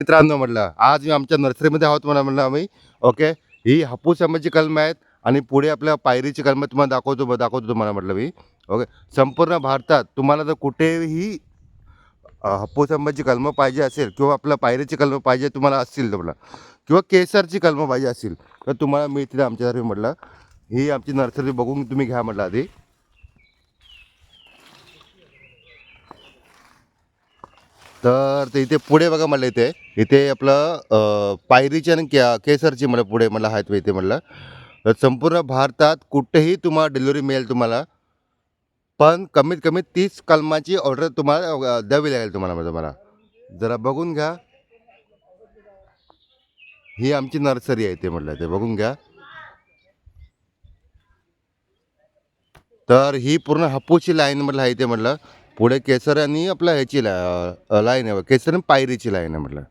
मित्रांनो म्हटलं आज मी आमच्या नर्सरीमध्ये आहोत म्हणा म्हणलं आम्ही. ओके? ही हापूस आंब्याची कलमं आहेत आणि पुढे आपल्या पायरीची कलमं तुम्हाला दाखवतो दाखवतो तुम्हाला म्हटलं मी. ओके? संपूर्ण भारतात तुम्हाला जर कुठेही हापूस आंब्याची कलमं पाहिजे असेल किंवा आपल्या पायरीची कलमं पाहिजे तुम्हाला असतील तुम्हाला किंवा केसरची कलमं पाहिजे असतील तर तुम्हाला मिळतील आमच्यासाठी म्हटलं ही आमची नर्सरी बघून तुम्ही घ्या म्हटलं आधी. तर ते इथे पुढे बघा म्हटलं इथे. इथे आपलं पायरीची आणि के केसरची मला पुढे मला आहेत इथे म्हटलं तर संपूर्ण भारतात कुठेही तुम्हाला डिलिव्हरी मिळेल तुम्हाला. पण कमीत कमी तीस कलमाची ऑर्डर तुम्हाला द्यावी लागेल तुम्हाला म्हणजे मला. जरा बघून घ्या. ही आमची नर्सरी आहे ते म्हटलं ते बघून घ्या. तर ही पूर्ण हापूसची लाईन म्हटलं आहे ते म्हटलं पुढे केसर आणि आपला ह्याची ला लाईन आहे केसर आणि पायरीची लाईन आहे म्हटलं.